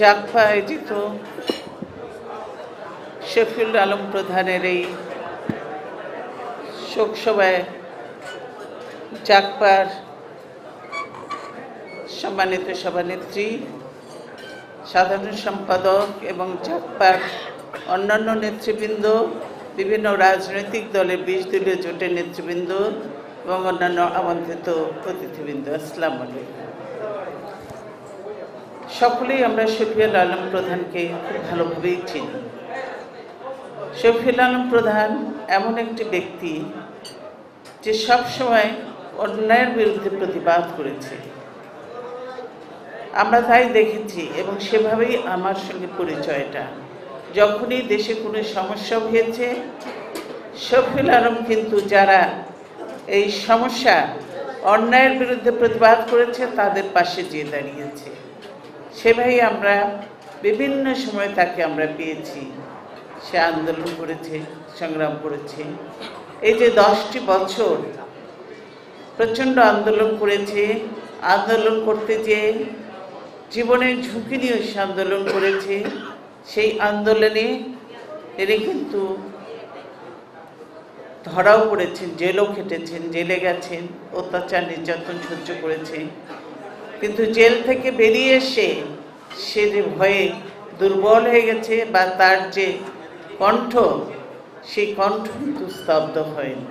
জাকপা আয়োজিত শফিউল আলম প্রধানের এই শোকসভায় জাকপার সম্মানিত সভানেত্রী, সাধারণ সম্পাদক এবং জাকপার অন্যান্য নেতৃবৃন্দ, বিভিন্ন রাজনৈতিক দলের বিশ দলীয় জোটের নেতৃবৃন্দ এবং অন্যান্য আমন্ত্রিত অতিথিবৃন্দ। আসসালামু আলাইকুম। সকলেই আমরা শফিউল আলম প্রধানকে খুব ভালোভাবেই চিনি। শফিউল আলম প্রধান এমন একটি ব্যক্তি যে সবসময় অন্যায়ের বিরুদ্ধে প্রতিবাদ করেছে। আমরা তাই দেখেছি এবং সেভাবেই আমার সঙ্গে পরিচয়টা। যখনই দেশে কোনো সমস্যা হয়েছে শফিউল আলম কিন্তু যারা এই সমস্যা অন্যায়ের বিরুদ্ধে প্রতিবাদ করেছে, তাদের পাশে যেয়ে দাঁড়িয়েছে। সেভাবেই আমরা বিভিন্ন সময় তাকে আমরা পেয়েছি। সে আন্দোলন করেছে, সংগ্রাম করেছে। এই যে দশটি বছর প্রচণ্ড আন্দোলন করেছে, আন্দোলন করতে যে জীবনের ঝুঁকি নিয়ে সে আন্দোলন করেছে, সেই আন্দোলনে তিনি কিন্তু ধরাও পড়েছেন, জেলও খেটেছেন, জেলে গেছেন, অত্যাচার, নির্যাতন সহ্য করেছেন। কিন্তু জেল থেকে বেরিয়ে এসে সে যে ভয়ে দুর্বল হয়ে গেছে বা তার যে কণ্ঠ, সেই কণ্ঠ কিন্তু স্তব্ধ হয়নি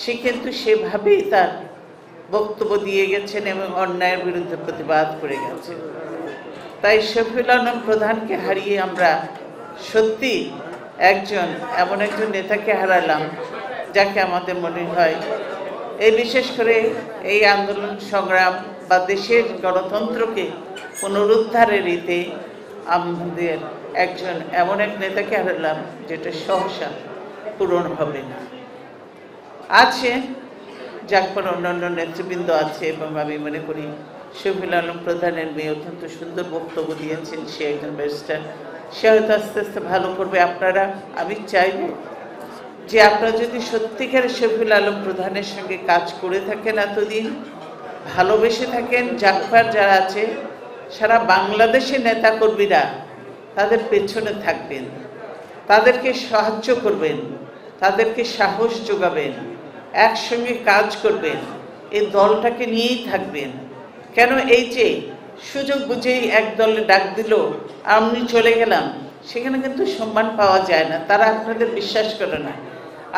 সে কিন্তু সেভাবেই তার বক্তব্য দিয়ে গেছেন এবং অন্যায়ের বিরুদ্ধে প্রতিবাদ করে গেছেন। তাই শফিউল আলম প্রধানকে হারিয়ে আমরা সত্যি একজন, এমন একজন নেতাকে হারালাম, যাকে আমাদের মনে হয় এই বিশেষ করে এই আন্দোলন সংগ্রাম বা দেশের গণতন্ত্রকে পুনরুদ্ধারের রীতে আমাদের একজন এমন এক নেতাকে হারালাম যেটা সহসা পূরণ হবে না। আছে জাকপার অন্যান্য নেতৃবৃন্দ আছে এবং আমি মনে করি শফিল আলম প্রধানের মেয়ে অত্যন্ত সুন্দর বক্তব্য দিয়েছেন, সে একজন ব্যারিস্টার সে হয়তো আস্তে আস্তে ভালো করবে। আপনারা, আমি চাইব যে আপনারা যদি সত্যিকার শফিল আলম প্রধানের সঙ্গে কাজ করে থাকেন এতদিন ভালোবেসে থাকেন জাকপার যারা আছে সারা বাংলাদেশের নেতাকর্মীরা তাদের পেছনে থাকবেন। তাদেরকে সাহায্য করবেন, তাদেরকে সাহস যোগাবেন, একসঙ্গে কাজ করবেন, এই দলটাকে নিয়েই থাকবেন। কেন এই যে সুযোগ বুঝেই এক দলে ডাক দিল, আমি চলে গেলাম, সেখানে কিন্তু সম্মান পাওয়া যায় না, তারা আপনাদের বিশ্বাস করে না।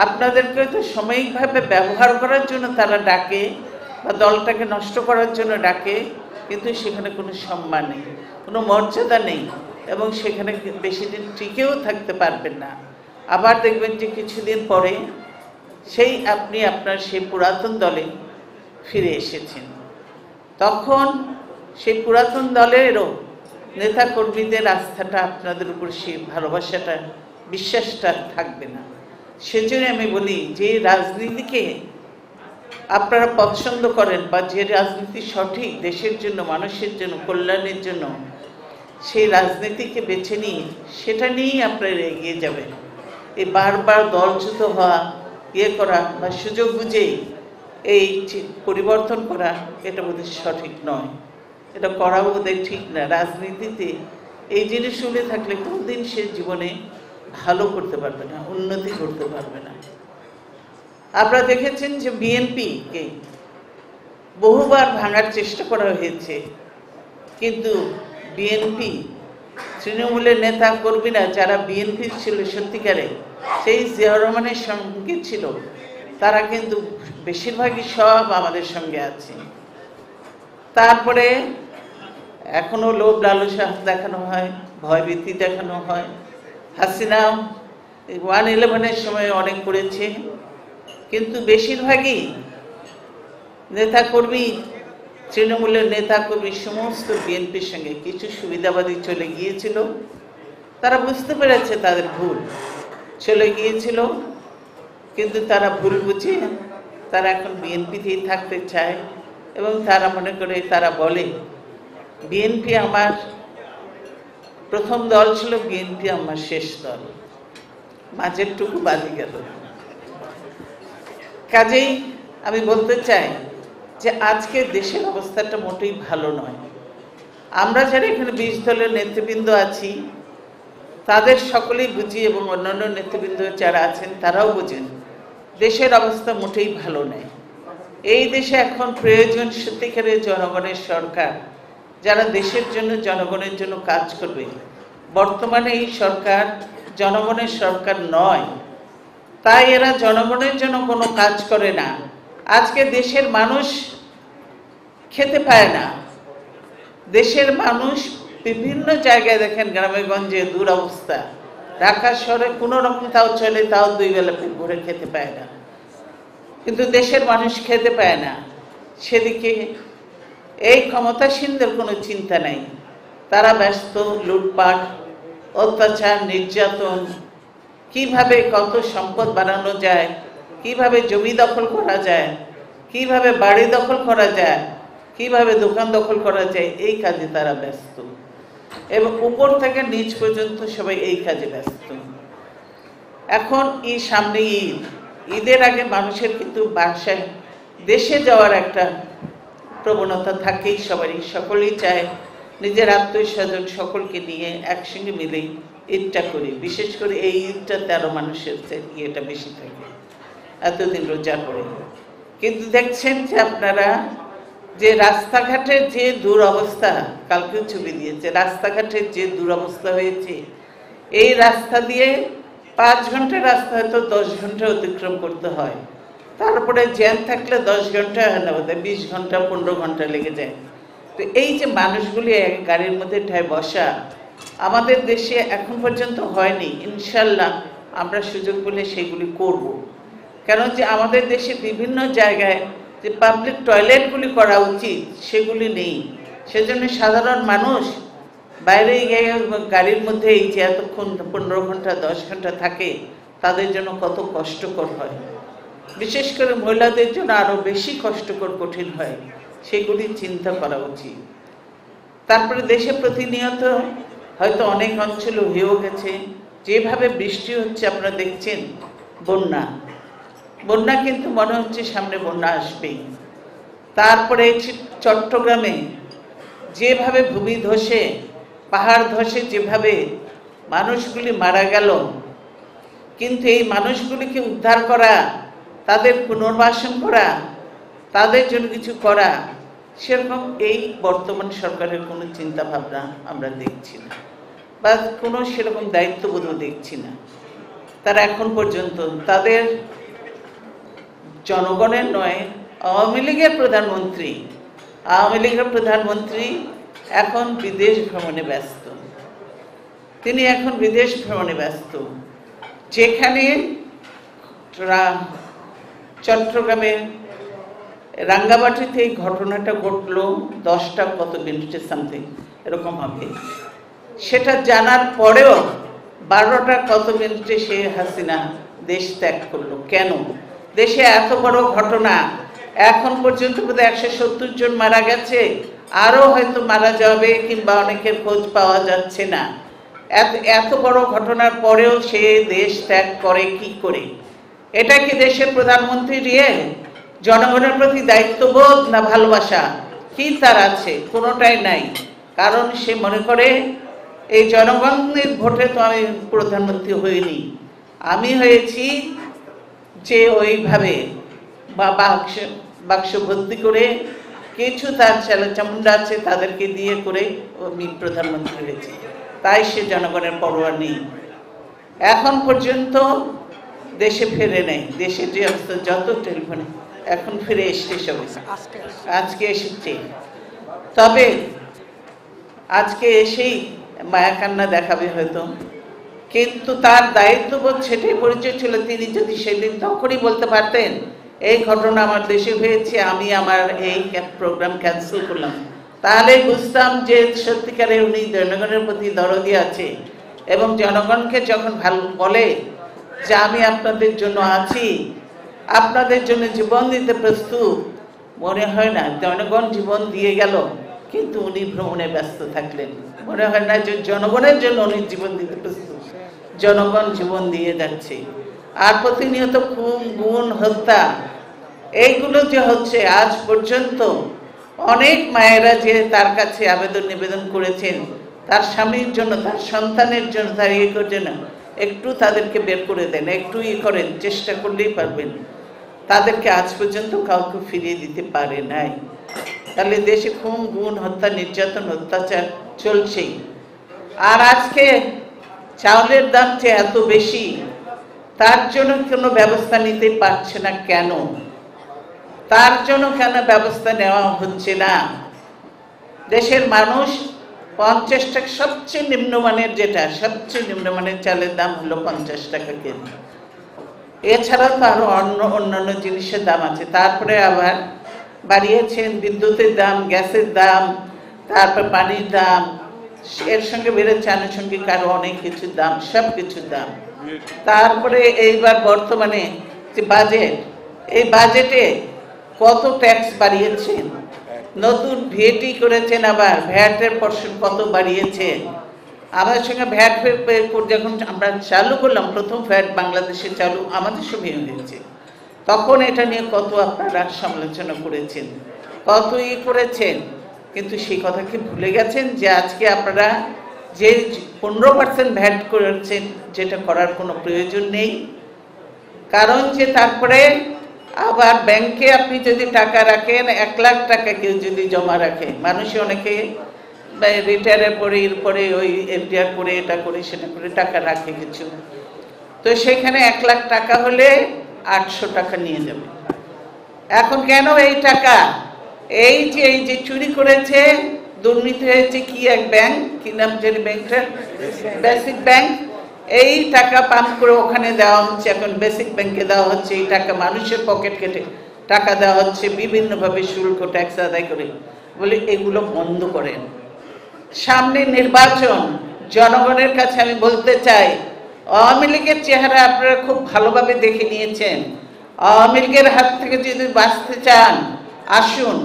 আপনাদেরকে তো সাময়িকভাবে ব্যবহার করার জন্য তারা ডাকে বা দলটাকে নষ্ট করার জন্য ডাকে, কিন্তু সেখানে কোনো সম্মান নেই, কোনো মর্যাদা নেই এবং সেখানে বেশি দিন টিকেও থাকতে পারবেন না। আবার দেখবেন যে কিছুদিন পরে সেই আপনি আপনার সেই পুরাতন দলে ফিরে এসেছেন। তখন সেই পুরাতন দলেরও নেতাকর্মীদের আস্থাটা, আপনাদের উপর সেই ভালোবাসাটা, বিশ্বাসটা থাকবে না। সেজন্য আমি বলি, যে রাজনীতিকে আপনারা পছন্দ করেন বা যে রাজনীতি সঠিক দেশের জন্য, মানুষের জন্য, কল্যাণের জন্য, সেই রাজনীতিকে বেছে নিয়ে, সেটা নিয়েই আপনারা এগিয়ে যাবেন। এই বারবার দলচ্যুত হওয়া ইয়ে করা বা সুযোগ বুঝে এই পরিবর্তন করা, এটা বোধহয় সঠিক নয়। এটা করা বোধহয় ঠিক না। রাজনীতিতে এই জিনিসগুলি থাকলে কোনদিন সে জীবনে ভালো করতে পারবে না, উন্নতি করতে পারবে না। আপনারা দেখেছেন যে বিএনপিকে বহুবার ভাঙার চেষ্টা করা হয়েছে। কিন্তু বিএনপি তৃণমূলের নেতা কর্মীরা যারা বিএনপি ছিল সত্যিকারে, সেই জিয়া রহমানের সঙ্গে ছিল, তারা কিন্তু বেশিরভাগই সব আমাদের সঙ্গে আছে। তারপরে এখনও লোভ লালসা দেখানো হয়, ভয়ভীতি দেখানো হয়। হাসিনা ওয়ান ইলেভেনের সময় অনেক করেছে। কিন্তু বেশিরভাগই নেতাকর্মী, তৃণমূলের নেতাকর্মী সমস্ত বিএনপির সঙ্গে কিছু সুবিধাবাদী চলে গিয়েছিল। তারা বুঝতে পেরেছে তাদের ভুল, চলে গিয়েছিল। কিন্তু তারা ভুল বুঝে তারা এখন বিএনপিতেই থাকতে চায় এবং তারা মনে করে তারা বলে, বিএনপি আমার প্রথম দল ছিল, বিএনপি আমার শেষ দল। মাঝেরটুকু বাদে গেল। কাজেই আমি বলতে চাই যে আজকে দেশের অবস্থাটা মোটেই ভালো নয়। আমরা যারা এখানে বিশ দলের নেতৃবৃন্দ আছি, তাদের সকলেই বুঝি এবং অন্যান্য নেতৃবৃন্দ যারা আছেন, তারাও বুঝেন, দেশের অবস্থা মোটেই ভালো নেই এই দেশে এখন প্রয়োজন সত্যিকারের জনগণের সরকার, যারা দেশের জন্য, জনগণের জন্য কাজ করবে। বর্তমানে এই সরকার জনগণের সরকার নয় তাই এরা জনগণের জন্য কোনো কাজ করে না। আজকে দেশের মানুষ খেতে পায় না। দেশের মানুষ বিভিন্ন জায়গায় দেখেন গ্রামে গঞ্জে দুরবস্থা। ঢাকা শহরে কোনো রকম তাও চলে, তাও দুই বেলা পেট ভরে খেতে পায় না। কিন্তু দেশের মানুষ খেতে পায় না। সেদিকে এই ক্ষমতাসীনদের কোনো চিন্তা নাই। তারা ব্যস্ত, লুটপাট, অত্যাচার, নির্যাতন কীভাবে কত সম্পদ বানানো যায়? কীভাবে জমি দখল করা যায়? কীভাবে বাড়ি দখল করা যায়? কীভাবে দোকান দখল করা যায়? এই কাজে তারা ব্যস্ত। এবং উপর থেকে নিচ পর্যন্ত সবাই এই কাজে ব্যস্ত। এখন এই সামনে ঈদ। ঈদের আগে মানুষের কিন্তু বাসায় দেশে যাওয়ার একটা প্রবণতা থাকেই সবারই। সকলেই চায় নিজের আত্মীয় স্বজন সকলকে নিয়ে একসঙ্গে মিলে ঈদটা করি, বিশেষ করে এই ঈদটা তেরো মানুষের ইয়েটা বেশি থাকে, এতদিন রোজা করে। কিন্তু দেখছেন যে আপনারা যে রাস্তাঘাটের যে দুরবস্থা, কালকেও ছবি দিয়েছে, রাস্তাঘাটের যে দুরবস্থা হয়েছে, এই রাস্তা দিয়ে পাঁচ ঘণ্টা রাস্তা হয়তো দশ ঘণ্টা অতিক্রম করতে হয়। তারপরে জ্যাম থাকলে দশ ঘণ্টা হয় না, বোধহয় বিশ ঘণ্টা, পনেরো ঘণ্টা লেগে যায়। তো এই যে মানুষগুলি গাড়ির মধ্যে ঠায় বসা আমাদের দেশে এখন পর্যন্ত হয়নি, ইনশাল্লাহ আমরা সুযোগ পেলে সেগুলি করব। কেন যে আমাদের দেশে বিভিন্ন জায়গায় যে পাবলিক টয়লেটগুলি করা উচিত, সেগুলি নেই। সেজন্য সাধারণ মানুষ বাইরে গিয়ে গাড়ির মধ্যে এই যে এতক্ষণ পনেরো ঘণ্টা, দশ ঘণ্টা থাকে, তাদের জন্য কত কষ্টকর হয়। বিশেষ করে মহিলাদের জন্য আরও বেশি কষ্টকর, কঠিন হয়, সেগুলি চিন্তা করা উচিত। তারপরে দেশে প্রতিনিয়ত হয়তো অনেক অঞ্চল হয়েও গেছে। যেভাবে বৃষ্টি হচ্ছে আপনারা দেখছেন, বন্যা। বন্যা কিন্তু মনে হচ্ছে সামনে বন্যা আসবেই। তারপরে চট্টগ্রামে যেভাবে ভূমি ধসে, পাহাড় ধসে যেভাবে মানুষগুলি মারা গেল, কিন্তু এই মানুষগুলিকে উদ্ধার করা, তাদের পুনর্বাসন করা, তাদের জন্য কিছু করা সেরকম এই বর্তমান সরকারের কোনো চিন্তা ভাবনা আমরা দেখছি না, বা কোনো সেরকম দায়িত্ববোধও দেখছি না। তারা এখন পর্যন্ত তাদের জনগণের নয়, আওয়ামী লীগের প্রধানমন্ত্রী, আওয়ামী লীগের প্রধানমন্ত্রী এখন বিদেশ ভ্রমণে ব্যস্ত। তিনি এখন বিদেশ ভ্রমণে ব্যস্ত। যেখানে চট্টগ্রামের রাঙ্গামাটিতে এই ঘটনাটা ঘটলো দশটা কত মিনিটে সামথিং এরকম হবে। সেটা জানার পরেও বারোটা কত মিনিটে সে হাসিনা দেশ ত্যাগ করল? কেন? দেশে এত বড় ঘটনা, এখন পর্যন্ত বোধহয় একশো সত্তর জন মারা গেছে, আরও হয়তো মারা যাবে কিংবা অনেকের খোঁজ পাওয়া যাচ্ছে না। এত এত বড় ঘটনার পরেও সে দেশ ত্যাগ করে কি করে? এটা কি দেশের প্রধানমন্ত্রী রিয়ে জনগণের প্রতি দায়িত্ববোধ না ভালোবাসা? কি তার আছে? কোনোটাই নাই। কারণ সে মনে করে, এই জনগণের ভোটে তো আমি প্রধানমন্ত্রী হইনি। আমি হয়েছি যে ওইভাবে বা বাক্স বাক্স ভর্তি করে কিছু তার ছেলে চামুন্ডা আছে তাদেরকে দিয়ে করে আমি প্রধানমন্ত্রী হয়েছি। তাই সে জনগণের পরোয়া নেই। এখন পর্যন্ত দেশে ফেরে নেই। দেশের যে অবস্থা, যত টেলিফোনে এখন ফিরে এসছে সবাই। আজকে এসেছে। তবে আজকে এসেই মায়া কান্না দেখাবে হয়তো। কিন্তু তার দায়িত্ববোধ সেটাই পরিচয় ছিল তিনি যদি সেদিন তখনই বলতে পারতেন এই ঘটনা আমার দেশে হয়েছে আমি আমার এই প্রোগ্রাম ক্যান্সেল করলাম। তাহলে বুঝতাম যে সত্যিকারে উনি জনগণের প্রতি দরদি আছে এবং জনগণকে যখন ভালো বলে যে আমি আপনাদের জন্য আছি আপনাদের জন্য জীবন দিতে প্রস্তুত। মনে হয় না, জনগণ জীবন দিয়ে গেল, কিন্তু উনি ভ্রমণে ব্যস্ত থাকলেন। মনে হয় না যে জনগণের জন্য উনি জীবন দিতে প্রস্তুত। জনগণ জীবন দিয়ে যাচ্ছে। আর প্রতিনিয়ত খুন, গুণ, হত্যা, এইগুলো যে হচ্ছে, আজ পর্যন্ত অনেক মায়েরা যে তার কাছে আবেদন নিবেদন করেছেন, তার স্বামীর জন্য, তার সন্তানের জন্য, তার ইয়ে জন্য একটু তাদেরকে বের করে দেন, একটু ই করেন, চেষ্টা করলেই পারবেন। তাদেরকে আজ পর্যন্ত কাউকে ফিরিয়ে দিতে পারে নাই। তাহলে দেশে খুন, গুণ, হত্যা, নির্যাতন, অত্যাচার চলছেই। আর আজকে চাউলের দাম যে এত বেশি, তার জন্য কোনো ব্যবস্থা নিতে পারছে না কেন? তার জন্য কেন ব্যবস্থা নেওয়া হচ্ছে না? দেশের মানুষ পঞ্চাশ টাকা সবচেয়ে নিম্নমানের যেটা, সবচেয়ে নিম্নমানের চালের দাম হলো পঞ্চাশ টাকা কেজি। এছাড়াও তো আরও অন্য, অন্যান্য জিনিসের দাম আছে। তারপরে আবার বাড়িয়েছেন বিদ্যুতের দাম, গ্যাসের দাম, তারপর পানির দাম, এর সঙ্গে বেড়েছে আনুষঙ্গিক আরও অনেক কিছুর দাম, সব কিছুর দাম। তারপরে এইবার বর্তমানে যে বাজেট, এই বাজেটে কত ট্যাক্স বাড়িয়েছেন? নতুন ভেটি করেছেন আবার, ভ্যাটের পর্ষণ কত বাড়িয়েছেন আমাদের সঙ্গে ভ্যাট যখন আমরা চালু করলাম, প্রথম ভ্যাট বাংলাদেশে চালু আমাদের সঙ্গে হয়েছে তখন এটা নিয়ে কত আপনারা সমালোচনা করেছেন। কত ই করেছেন? কিন্তু সেই কথা কি ভুলে গেছেন যে আজকে আপনারা যে পনেরো পার্সেন্ট ভ্যাট করেছেন, যেটা করার কোনো প্রয়োজন নেই? কারণ যে তারপরে আবার ব্যাংকে আপনি যদি টাকা রাখেন এক লাখ টাকা কেউ যদি জমা রাখে মানুষ অনেকে রিটায়ারের পরে এরপরে ওই এফডিআর করে এটা করে সেটা করে টাকা রাখে কিছু। তো সেখানে এক লাখ টাকা হলে আটশো টাকা নিয়ে যাবে। এখন কেন এই টাকা? এই যে এই যে চুরি করেছে দুর্নীতি হয়েছে কি এক ব্যাংক? কি নাম জানি ব্যাংকটা? বেসিক ব্যাংক এই টাকা পাম্প করে ওখানে দেওয়া হচ্ছে, এখন বেসিক ব্যাংকে দেওয়া হচ্ছে, এই টাকা মানুষের পকেট কেটে টাকা দেওয়া হচ্ছে, বিভিন্নভাবে শুল্ক ট্যাক্স আদায় করে। বলে এগুলো বন্ধ করেন। সামনে নির্বাচন, জনগণের কাছে আমি বলতে চাই, আওয়ামী লীগের চেহারা আপনারা খুব ভালোভাবে দেখে নিয়েছেন। আওয়ামী লীগের হাত থেকে যদি বাঁচতে চান, আসুন,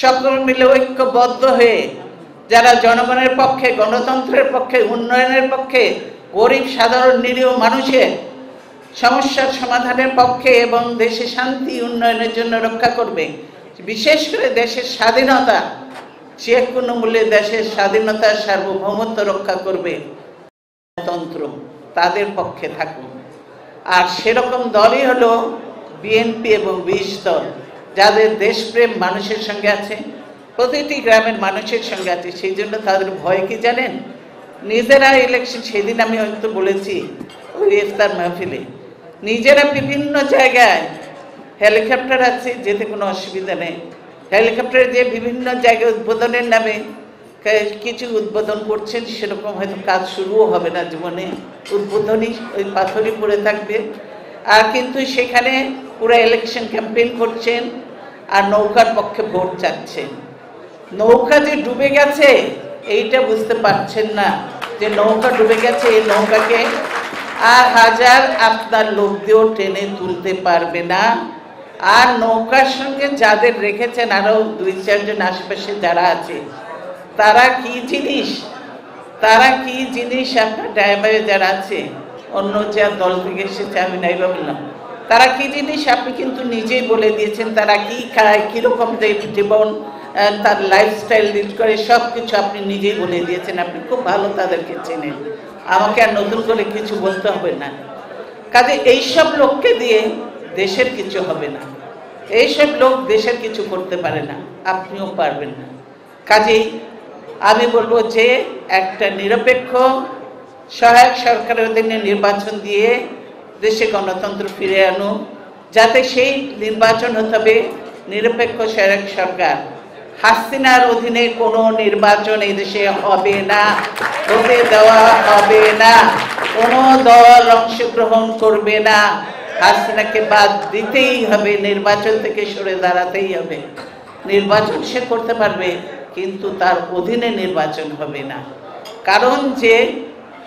সকল মিলে ঐক্যবদ্ধ হয়ে, যারা জনগণের পক্ষে, গণতন্ত্রের পক্ষে, উন্নয়নের পক্ষে গরিব, সাধারণ, নিরীহ মানুষের সমস্যার সমাধানের পক্ষে এবং দেশে শান্তি, উন্নয়নের জন্য রক্ষা করবে। বিশেষ করে দেশের স্বাধীনতা, যে কোনো মূল্যে দেশের স্বাধীনতা সার্বভৌমত্ব রক্ষা করবে। তন্ত্র তাদের পক্ষে থাকুন আর সেরকম দলই হলো বিএনপি এবং বিশ দল, যাদের দেশপ্রেম মানুষের সঙ্গে আছে, প্রতিটি গ্রামের মানুষের সঙ্গে আছে। সেই জন্য তাদের ভয় কি জানেন? নিজেরা ইলেকশন সেদিন আমি হয়তো বলেছি, ওই ইফতার মাহফিলে। নিজেরা বিভিন্ন জায়গায় হেলিকপ্টার আছে, যেতে কোনো অসুবিধা নেই। হেলিকপ্টারে যে বিভিন্ন জায়গায় উদ্বোধনের নামে কিছু উদ্বোধন করছেন, সেরকম হয়তো কাজ শুরুও হবে না জীবনে। উদ্বোধনী ওই পাথরই পড়ে থাকবে। আর কিন্তু সেখানে পুরো ইলেকশন ক্যাম্পেইন করছেন আর নৌকার পক্ষে ভোট চাচ্ছেন। নৌকা যে ডুবে গেছে, এইটা বুঝতে পারছেন না। যে নৌকা ডুবে গেছে, এই নৌকাকে আর হাজার আপনার লোক দিয়েও টেনে তুলতে পারবে না। আর নৌকার সঙ্গে যাদের রেখেছেন আরও দুই, চারজন আশেপাশে যারা আছে, তারা কি জিনিস? তারা কি জিনিস আপনার ড্রাইভারে যারা আছে? অন্য যা দল থেকে এসেছে, আমি নাই বললাম। তারা কি জিনিস? আপনি কিন্তু নিজেই বলে দিয়েছেন, তারা কি খায়, কীরকম জীবন তার লাইফস্টাইল লিড করে সব কিছু আপনি নিজেই বলে দিয়েছেন। আপনি খুব ভালো তাদেরকে চেনেন। আমাকে আর নতুন করে কিছু বলতে হবে না। কাজে এইসব লোককে দিয়ে দেশের কিছু হবে না। এইসব লোক দেশের কিছু করতে পারে না। আপনিও পারবেন না। কাজেই আমি বলব যে, একটা নিরপেক্ষ, সহায়ক সরকারের অধীনে নির্বাচন দিয়ে দেশে গণতন্ত্র ফিরে আনো যাতে সেই নির্বাচন হতে হবে নিরপেক্ষ সহায়ক সরকার। হাসিনার অধীনে কোনো নির্বাচন এই দেশে হবে না হতে দেওয়া হবে না, কোনো দল অংশগ্রহণ করবে না। হাসিনাকে বাদ দিতেই হবে, নির্বাচন থেকে সরে দাঁড়াতেই হবে। নির্বাচন সে করতে পারবে, কিন্তু তার অধীনে নির্বাচন হবে না। কারণ যে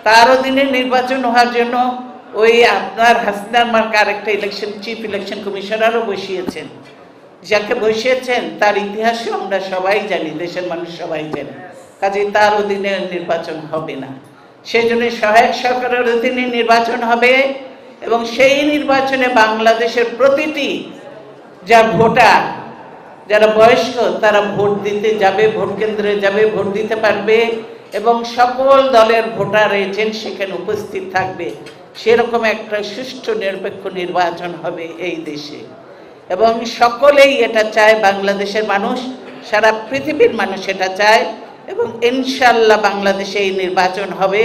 তার অধীনে নির্বাচন হওয়ার জন্য ওই আপনার হাসিনার মার্ক আরেকটা ইলেকশন চিফ ইলেকশন কমিশনারও বসিয়েছেন। যাকে বসিয়েছেন, তার ইতিহাসও আমরা সবাই জানি, দেশের মানুষ সবাই জানি। কাজে তার অধীনে নির্বাচন হবে না। সেই জন্য সহায়ক সরকারের অধীনে নির্বাচন হবে এবং সেই নির্বাচনে বাংলাদেশের প্রতিটি যা ভোটার, যারা বয়স্ক, তারা ভোট দিতে যাবে, ভোট কেন্দ্রে যাবে, ভোট দিতে পারবে এবং সকল দলের ভোটার এজেন্ট সেখানে উপস্থিত থাকবে। সেরকম একটা সুষ্ঠু নিরপেক্ষ নির্বাচন হবে এই দেশে। এবং সকলেই এটা চায় বাংলাদেশের মানুষ সারা পৃথিবীর মানুষ এটা চায় এবং ইনশাল্লাহ বাংলাদেশে এই নির্বাচন হবে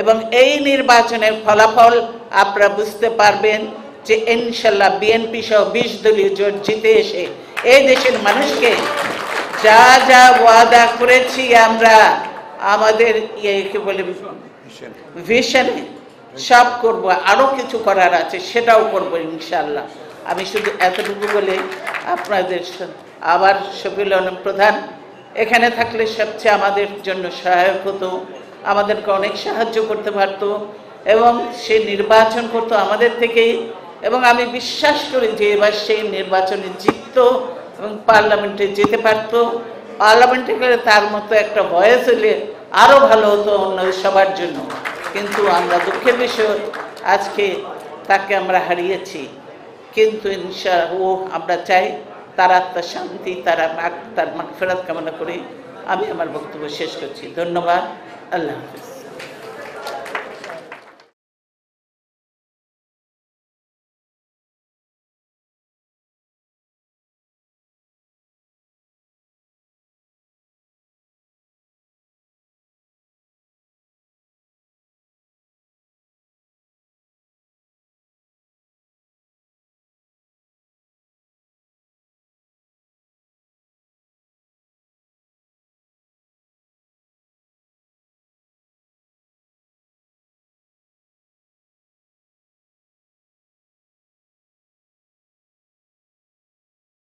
এবং এই নির্বাচনের ফলাফল আপনারা বুঝতে পারবেন যে ইনশাল্লাহ বিএনপি সহ বিশ দলীয় জোট জিতে এসে এই দেশের মানুষকে যা যা ওয়াদা করেছি আমরা আমাদের ইয়ে কি বলে ভিশনে সব করব আরও কিছু করার আছে সেটাও করব ইনশাল্লাহ আমি শুধু এতটুকু বলে, আপনাদের আবার শফিউল আলম প্রধান, এখানে থাকলে সবচেয়ে আমাদের জন্য সহায়ক হতো, আমাদেরকে অনেক সাহায্য করতে পারতো এবং সে নির্বাচন করতো আমাদের থেকেই এবং আমি বিশ্বাস করি যে এবার সেই নির্বাচনে জিততো এবং পার্লামেন্টে যেতে পারতো। পার্লামেন্টে গেলে তার মতো একটা ভয়েস হলে আরও ভালো হতো অন্য সবার জন্য। কিন্তু আমরা দুঃখের বিষয়, আজকে তাকে আমরা হারিয়েছি। কিন্তু ইনশা ও আমরা চাই তার আত্মার শান্তি, তারা তার ফেরত কামনা করে। আমি আমার বক্তব্য শেষ করছি। ধন্যবাদ। আল্লাহ হাফিজ।